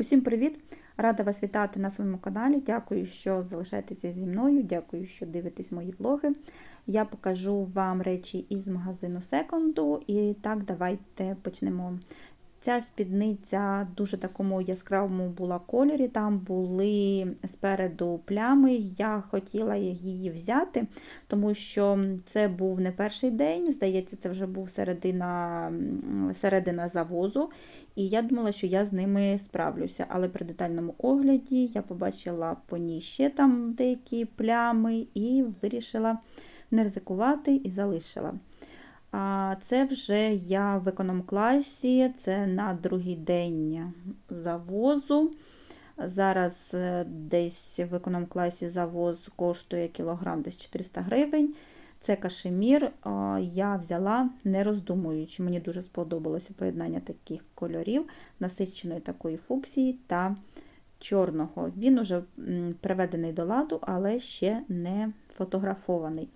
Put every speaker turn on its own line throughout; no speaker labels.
Усім привіт! Рада вас вітати на своєму каналі. Дякую, що залишаєтеся зі мною. Дякую, що дивитесь мої влоги. Я покажу вам речі із магазину секонду. І так, давайте почнемо. Ця спідниця дуже такому яскравому була кольорі. Там були спереду плями. Я хотіла її взяти, тому що це був не перший день. Здається, це вже був середина, середина завозу. І я думала, що я з ними справлюся. Але при детальному огляді я побачила по ній ще там деякі плями і вирішила не ризикувати і залишила. Це вже я в економ-класі, це на другий день завозу. Зараз е, десь в економ-класі завоз коштує кілограм десь 400 гривень. Це кашемір я взяла не роздумуючи. Мені дуже сподобалося поєднання таких кольорів, насиченої такої фуксії та чорного. Він уже приведений до ладу, але ще не фотографований.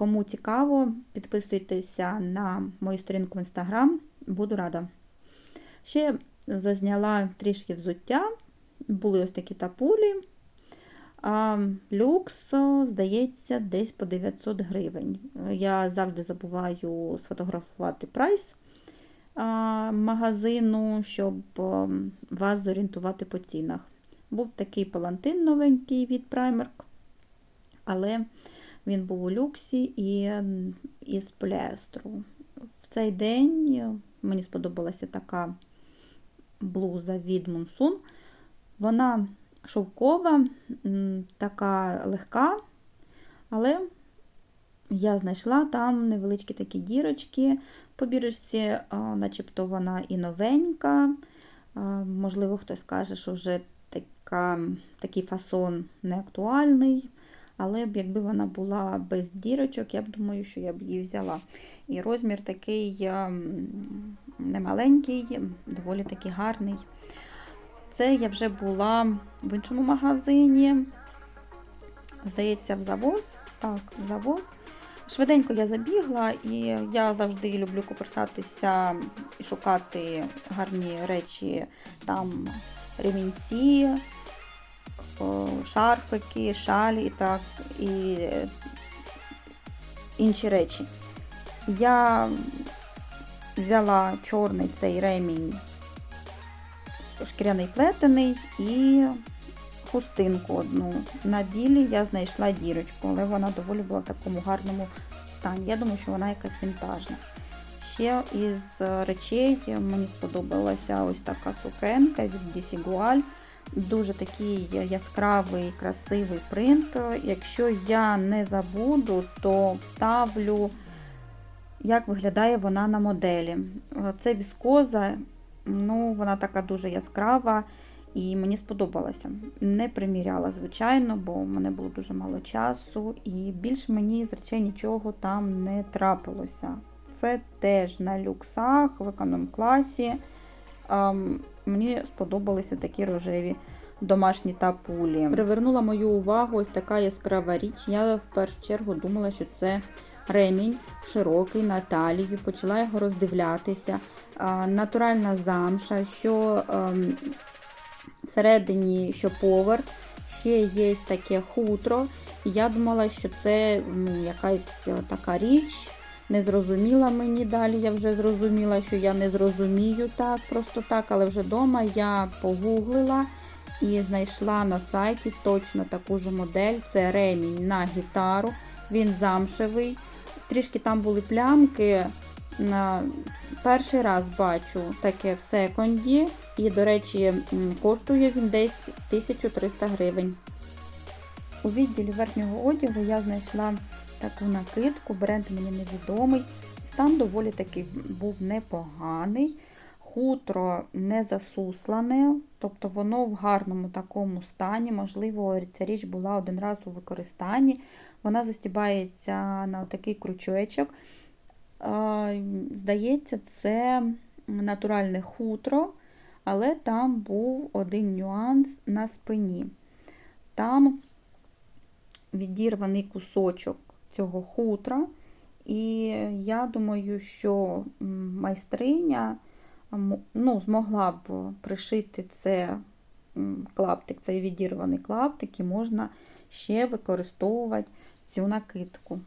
Кому цікаво, підписуйтеся на мою сторінку в інстаграм, буду рада. Ще зазняла трішки взуття, були ось такі тапулі. А люкс, здається, десь по 900 гривень. Я завжди забуваю сфотографувати прайс магазину, щоб вас зорієнтувати по цінах. Був такий палантин новенький від Primark, але він був у люксі і із поліестру. В цей день мені сподобалася така блуза від Monsoon. Вона шовкова, така легка, але я знайшла там невеличкі такі дірочки. По бірочці, начебто вона і новенька. Можливо, хтось каже, що вже така, такий фасон не актуальний. Але б якби вона була без дірочок, я б думаю, що я б її взяла. І розмір такий немаленький, доволі такий гарний. Це я вже була в іншому магазині. Здається, в завоз. Так, завоз. Швиденько я забігла, і я завжди люблю копирсатися і шукати гарні речі, там ремінці, шарфики, шалі і так, і інші речі. Я взяла чорний цей ремінь шкіряний плетений і хустинку одну. На білій я знайшла дірочку, але вона доволі була в такому гарному стані. Я думаю, що вона якась вінтажна. Ще із речей мені сподобалася ось така сукенка від Desigual. Дуже такий яскравий, красивий принт. Якщо я не забуду, то вставлю, як виглядає вона на моделі. Це віскоза Ну, Вона така дуже яскрава і мені сподобалася. Не приміряла, звичайно, бо в мене було дуже мало часу, і більш мені з речей нічого там не трапилося. Це теж на люксах в економ-класі. Мені сподобалися такі рожеві домашні тапулі. Привернула мою увагу ось така яскрава річ. Я в першу чергу думала, що це ремінь широкий на талію, почала його роздивлятися натуральна замша, що ем, всередині що поверх, ще є таке хутро. Я думала, що це якась така річ. Не зрозуміла мені далі. Я вже зрозуміла, що я не зрозумію так, просто так, але вже вдома я погуглила і знайшла на сайті точно таку ж модель. Це ремінь на гітару. Він замшевий. Трішки там були плямки. Перший раз бачу таке в секонді, і, до речі, коштує він десь 1300 гривень. У відділі верхнього одягу я знайшла таку накидку, бренд мені невідомий. Стан доволі таки був непоганий. Хутро не засуслане, тобто воно в гарному такому стані. Можливо, ця річ була один раз у використанні. Вона застібається на такий крючочок. Здається, це натуральне хутро, але там був один нюанс на спині. Там відірваний кусочок цього хутра, і я думаю, що майстриня ну, змогла б пришити це клаптик, цей відірваний клаптик, і можна ще використовувати цю накидку.